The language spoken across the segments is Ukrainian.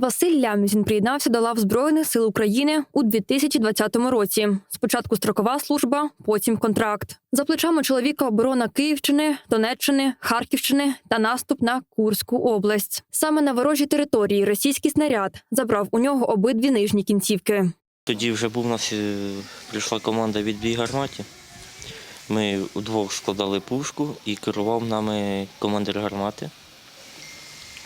Василь Лямізін приєднався до лав Збройних сил України у 2020 році. Спочатку строкова служба, потім контракт. За плечами чоловіка оборона Київщини, Донеччини, Харківщини та наступ на Курську область. Саме на ворожій території російський снаряд забрав у нього обидві нижні кінцівки. Тоді вже був у нас е, прийшла команда відбій гарматі. Ми удвох складали пушку і керував нами командир гармати.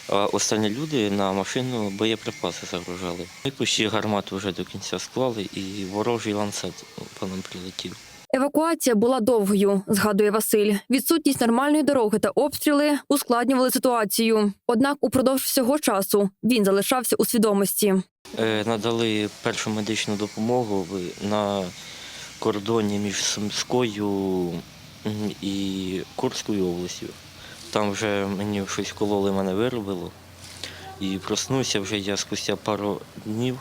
А останні люди на машину боєприпаси загружали. Ми почти гармату вже до кінця склали, і ворожий ланцет по нам прилетів. Евакуація була довгою, згадує Василь. Відсутність нормальної дороги та обстріли ускладнювали ситуацію. Однак упродовж всього часу він залишався у свідомості. Е, Надали першу медичну допомогу на кордоні між Сумською і Курською областю. Там вже мені щось кололи, мене виробило. І проснувся вже я спустя пару днів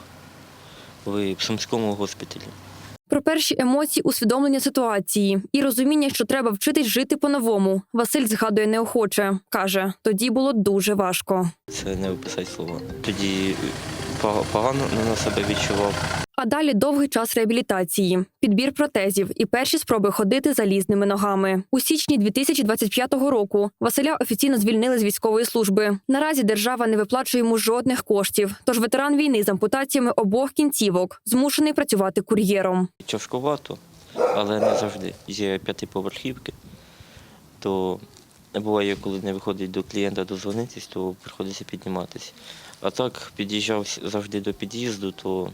в Сумському госпіталі. Про перші емоції усвідомлення ситуації і розуміння, що треба вчитись жити по-новому. Василь згадує неохоче. каже, тоді було дуже важко. Це не описати слова. Тоді погано на себе відчував. А далі довгий час реабілітації, підбір протезів і перші спроби ходити залізними ногами. У січні 2025 року Василя офіційно звільнили з військової служби. Наразі держава не виплачує йому жодних коштів. Тож ветеран війни з ампутаціями обох кінцівок змушений працювати кур'єром. Тяжковато, але не завжди. Є п'ятиповерхівки, то буває, коли не виходить до клієнта дозвонитись, то приходиться підніматися. А так під'їжджав завжди до під'їзду, то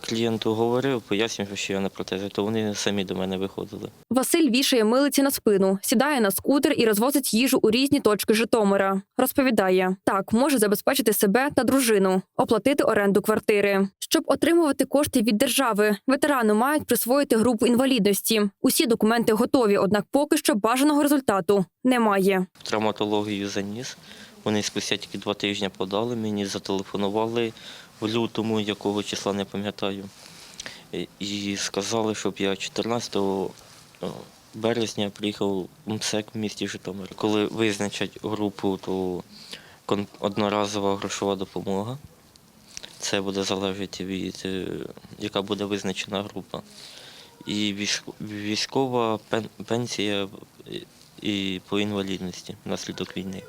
клієнту говорив, пояснював, що я на протезі, то вони самі до мене виходили. Василь вішає милиці на спину, сідає на скутер і розвозить їжу у різні точки Житомира. Розповідає, так може забезпечити себе та дружину, оплатити оренду квартири. Щоб отримувати кошти від держави, ветерану мають присвоїти групу інвалідності. Усі документи готові, однак поки що бажаного результату немає. Травматологію заніс. Вони спустя тільки два тижні подали, мені зателефонували в лютому, якого числа не пам'ятаю. І- сказали, щоб я 14 березня приїхав в МСЕК в місті Житомир. Коли визначать групу, то одноразова грошова допомога. Це буде залежати від, е, яка буде визначена група. І військова пен- пенсія е, і по інвалідності внаслідок війни.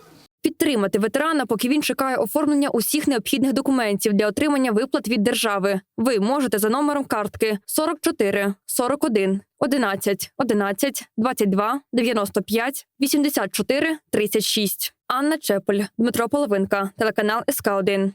Підтримати ветерана, поки він чекає оформлення усіх необхідних документів для отримання виплат від держави. Ви можете за номером картки 44 41 11 11 22 95 84 36. Анна Чепель, Дмитро Половинка, телеканал СК 1